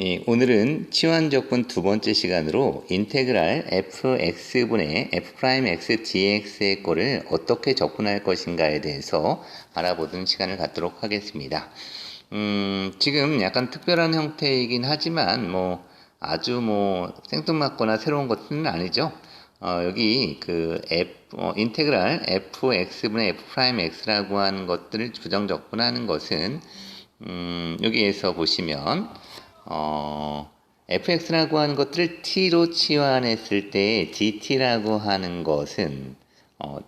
네, 오늘은 치환적분 두 번째 시간으로 인테그랄 fx분의 f'x dx의 꼴을 어떻게 적분할 것인가에 대해서 알아보는 시간을 갖도록 하겠습니다. 음, 지금 약간 특별한 형태이긴 하지만 뭐 아주 뭐 생뚱맞거나 새로운 것은 아니죠. 어, 여기 그 f 어, 인테그랄 fx분의 f'x라고 하는 것들을 부정 적분하는 것은 음, 여기에서 보시면 어, fx라고 하는 것들을 t로 치환했을 때 dt라고 하는 것은 어,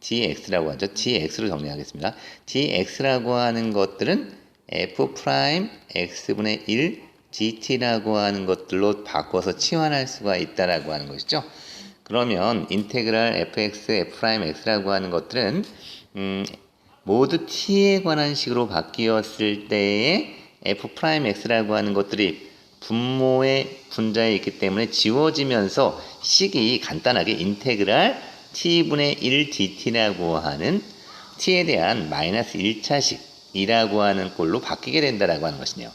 dx라고 하죠. dx로 정리하겠습니다. dx라고 하는 것들은 f 프라임 x분의 1 dt라고 하는 것들로 바꿔서 치환할 수가 있다라고 하는 것이죠. 그러면 인테그랄 fx, f'x라고 하는 것들은 음, 모두 t에 관한 식으로 바뀌었을 때에 f'x라고 하는 것들이 분모의 분자에 있기 때문에 지워지면서 식이 간단하게 인테그랄 t분의 1 dt라고 하는 t에 대한 마이너스 1차식이라고 하는 꼴로 바뀌게 된다라고 하는 것이네요.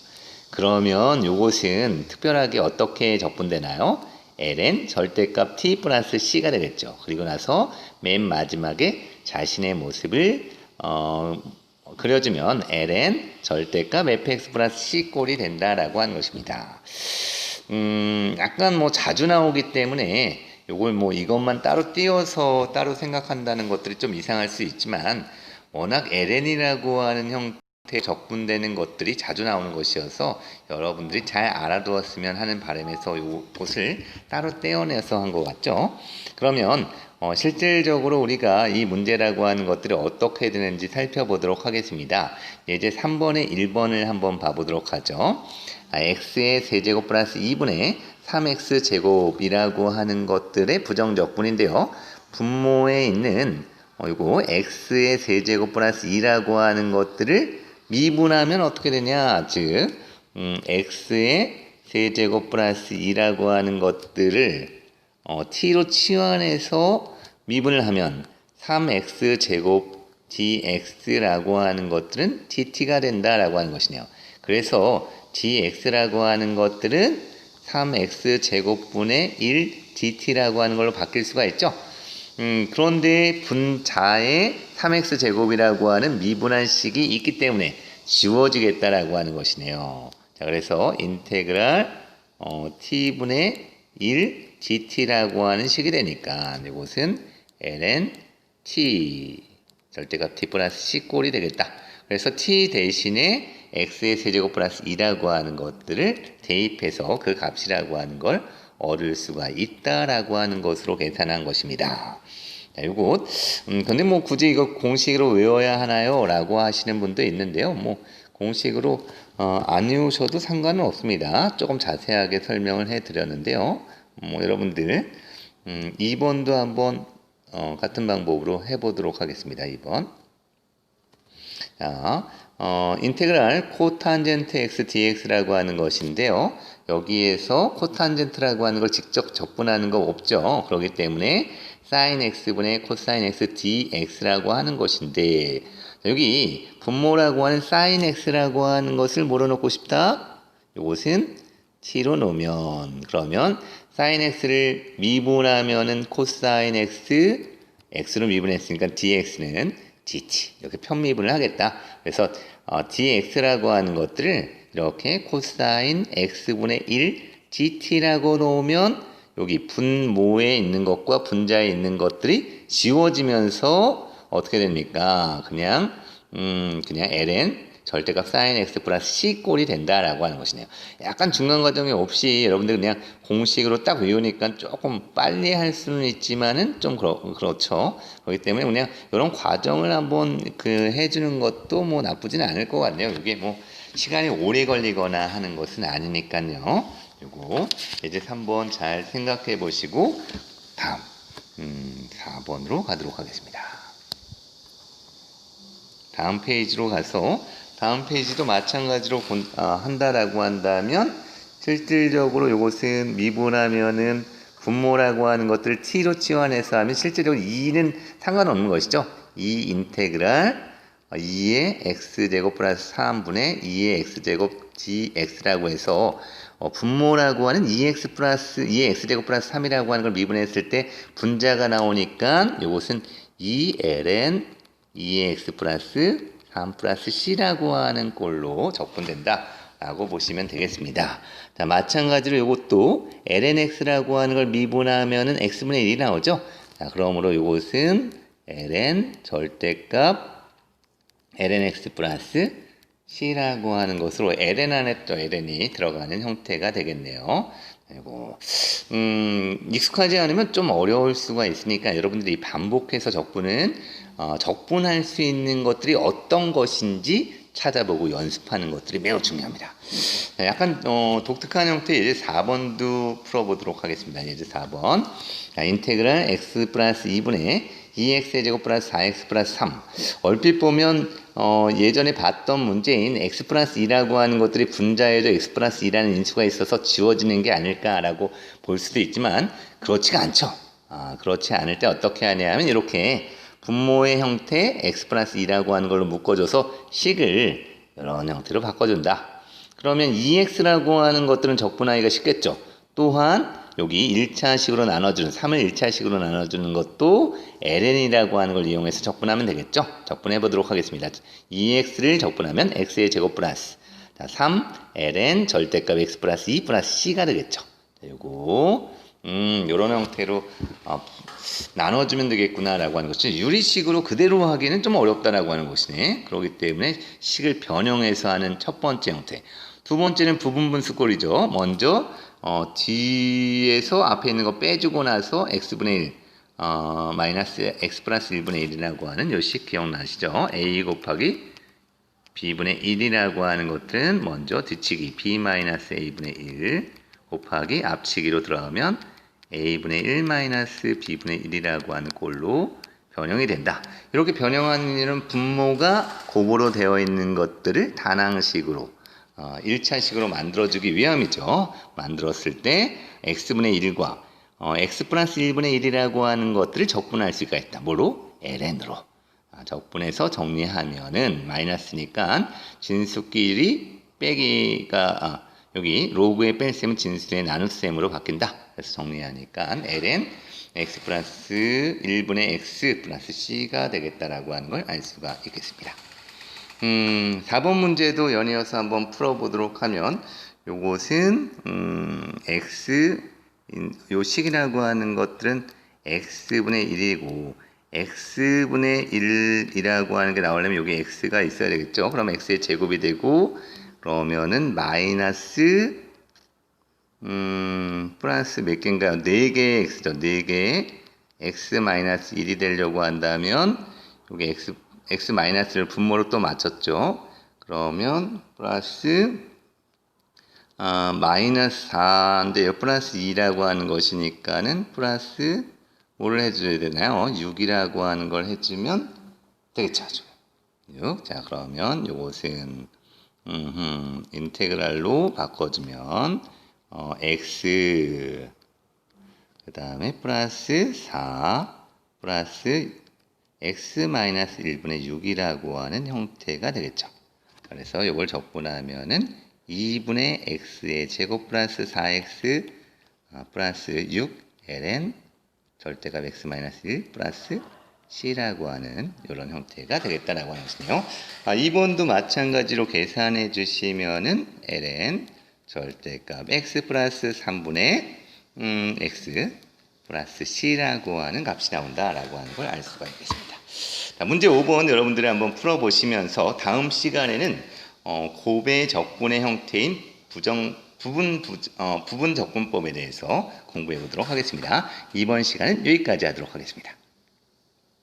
그러면 이것은 특별하게 어떻게 적분되나요? ln 절대값 t 플러스 c가 되겠죠. 그리고 나서 맨 마지막에 자신의 모습을 어, 그려주면 ln 절대값 fx 플러스 c 꼴이 된다라고 하는 것입니다. 음, 약간 뭐 자주 나오기 때문에 요걸 뭐 이것만 따로 띄어서 따로 생각한다는 것들이 좀 이상할 수 있지만 워낙 ln이라고 하는 형태 적분되는 것들이 자주 나오는 것이어서 여러분들이 잘 알아두었으면 하는 바람에서 이것을 따로 떼어내서 한 것 같죠. 그러면 어, 실질적으로 우리가 이 문제라고 하는 것들이 어떻게 되는지 살펴보도록 하겠습니다. 이제 3번에 1번을 한번 봐보도록 하죠. 아, x의 세제곱 플러스 2분의 3x 제곱이라고 하는 것들의 부정적분인데요. 분모에 있는 어, 이거 x의 세제곱 플러스 2라고 하는 것들을 미분하면 어떻게 되냐? 즉 음, x의 세제곱 플러스 2라고 하는 것들을 어, t로 치환해서 미분을 하면 3x 제곱 dx라고 하는 것들은 dt가 된다라고 하는 것이네요. 그래서 dx라고 하는 것들은 3x 제곱분의 1 dt라고 하는 걸로 바뀔 수가 있죠. 음, 그런데 분자에 3x 제곱이라고 하는 미분한 식이 있기 때문에 지워지겠다라고 하는 것이네요. 자, 그래서 인테그랄 어, t분의 1 dt라고 하는 식이 되니까 이것은 ln t 절대값 t 플러스 c 꼴이 되겠다. 그래서 t 대신에 x의 세제곱 플러스 2라고 하는 것들을 대입해서 그 값이라고 하는 걸 얻을 수가 있다라고 하는 것으로 계산한 것입니다. 자, 요것, 음, 근데 뭐 굳이 이거 공식으로 외워야 하나요? 라고 하시는 분도 있는데요. 뭐, 공식으로, 어, 안 외우셔도 상관은 없습니다. 조금 자세하게 설명을 해 드렸는데요. 뭐, 여러분들, 음, 2번도 한번, 어, 같은 방법으로 해 보도록 하겠습니다. 2번. 자, 어, 인테그랄 코탄젠트 x dx라고 하는 것인데요. 여기에서 코탄젠트라고 하는 걸 직접 적분하는 거 없죠. 그렇기 때문에 sin x분의 코사인 x dx라고 하는 것인데 여기 분모라고 하는 sin x라고 하는 것을 뭐로 놓고 싶다? 이것은 t로 놓으면 그러면 sin x를 미분하면은 코사인 x x로 미분했으니까 dx는 dt 이렇게 편미분을 하겠다. 그래서 어, dx라고 하는 것들을 이렇게 코사인 x분의 1 dt라고 놓으면 여기 분모에 있는 것과 분자에 있는 것들이 지워지면서 어떻게 됩니까? 그냥 음 그냥 ln 절대값 sin x 플러스 c 꼴이 된다라고 하는 것이네요. 약간 중간 과정이 없이 여러분들 그냥 공식으로 딱 외우니까 조금 빨리 할 수는 있지만은 좀 그렇, 그렇죠. 그렇기 때문에 그냥 이런 과정을 한번 그 해주는 것도 뭐 나쁘지는 않을 것 같네요. 이게 뭐 시간이 오래 걸리거나 하는 것은 아니니까요. 그리고 이제 3번 잘 생각해 보시고 다음 음, 4번으로 가도록 하겠습니다. 다음 페이지로 가서 다음 페이지도 마찬가지로 본, 아, 한다라고 한다면 실질적으로 이것은 미분하면은 분모라고 하는 것들을 t로 치환해서 하면 실질적으로 2는 상관없는 것이죠. 2 인테그랄 2의 x제곱 플러스 3분의 2의 x제곱 gx라고 해서 어, 분모라고 하는 2x 플러스 2x 제곱 플러스 3이라고 하는 걸 미분했을 때 분자가 나오니까 이것은 2ln 2x 플러스 3 플러스 c라고 하는 꼴로 적분된다. 라고 보시면 되겠습니다. 자, 마찬가지로 이것도 lnx라고 하는 걸 미분하면은 x분의 1이 나오죠. 자, 그러므로 이것은 ln 절대값 lnx 플러스 c라고 하는 것으로 ln 안에 또 ln이 들어가는 형태가 되겠네요. 그리고 음, 익숙하지 않으면 좀 어려울 수가 있으니까 여러분들이 반복해서 적분은 어, 적분할 수 있는 것들이 어떤 것인지 찾아보고 연습하는 것들이 매우 중요합니다. 자, 약간 어, 독특한 형태의 예제 4번도 풀어보도록 하겠습니다. 예제 4번 자, 인테그랄 x 플러스 2분의 2x의 제곱 플러스 4x 플러스 3 얼핏 보면 어, 예전에 봤던 문제인 x 플러스 2라고 하는 것들이 분자에도 x 플러스 2라는 인수가 있어서 지워지는 게 아닐까라고 볼 수도 있지만 그렇지가 않죠. 아, 그렇지 않을 때 어떻게 하냐면 이렇게 분모의 형태 x 플러스 2라고 하는 걸로 묶어줘서 식을 이런 형태로 바꿔준다. 그러면 2x라고 하는 것들은 적분하기가 쉽겠죠. 또한 여기 1차식으로 나눠주는 3을 1차식으로 나눠주는 것도 ln이라고 하는 걸 이용해서 적분하면 되겠죠. 적분해 보도록 하겠습니다. 2x를 적분하면 x의 제곱 플러스 자, 3 ln 절대값 x 플러스 2 플러스 c가 되겠죠. 자, 요거 음, 요런 형태로 어, 나눠주면 되겠구나라고 하는 것이 유리식으로 그대로 하기는 좀 어렵다라고 하는 것이네. 그렇기 때문에 식을 변형해서 하는 첫 번째 형태. 두 번째는 부분 분수꼴이죠. 먼저 어, 뒤에서 앞에 있는 거 빼주고 나서 x분의 1 어, 마이너스 x 플러스 1분의 1이라고 하는 요식 기억나시죠? a 곱하기 b분의 1이라고 하는 것들은 먼저 뒤치기 b 마이너스 a분의 1 곱하기 앞치기로 들어가면 a분의 1 마이너스 b분의 1이라고 하는 꼴로 변형이 된다. 이렇게 변형하는 일은 분모가 곱으로 되어 있는 것들을 단항식으로 어, 1차식으로 만들어주기 위함이죠. 만들었을 때 x분의 1과 어, x 플러스 1분의 1이라고 하는 것들을 적분할 수가 있다. 뭐로? ln으로. 아, 적분해서 정리하면은 마이너스니까 진수끼리 빼기가 아, 여기 로그의 뺄셈은 진수의 나눗셈으로 바뀐다. 그래서 정리하니까 ln x 플러스 1분의 x 플러스 c가 되겠다라고 하는 걸 알 수가 있겠습니다. 음, 4번 문제도 연이어서 한번 풀어보도록 하면 요것은 음, x 요 식이라고 하는 것들은 x분의 1이고 x분의 1이라고 하는 게 나오려면 여기 x가 있어야 되겠죠. 그럼 x의 제곱이 되고 그러면은 마이너스 음, 플러스 몇 개인가요? 4개의 x죠. 4개의 x 마이너스 1이 되려고 한다면 여기 x x 마이너스를 분모로 또 맞췄죠. 그러면 플러스 아, 마이너스 4인데 요 플러스 2라고 하는 것이니까는 플러스 뭐를 해줘야 되나요? 6이라고 하는 걸 해주면 되겠죠. 6. 자 그러면 요것은 음흠, 인테그랄로 바꿔주면 어, x 그 다음에 플러스 4 플러스 x-1분의 6이라고 하는 형태가 되겠죠. 그래서 이걸 적분하면은 2분의 x의 제곱 플러스 4x 어, 플러스 6 ln 절대값 x-1 플러스 c라고 하는 이런 형태가 되겠다라고 하는 것이네요. 아, 2번도 마찬가지로 계산해 주시면은 ln 절대값 x 플러스 3분의 음, x 플러스 c라고 하는 값이 나온다라고 하는 걸 알 수가 있겠습니다. 자, 문제 5번 여러분들이 한번 풀어보시면서 다음 시간에는 어, 곱의 적분의 형태인 부정 부분 부, 어, 부분 적분법에 대해서 공부해 보도록 하겠습니다. 이번 시간은 여기까지 하도록 하겠습니다.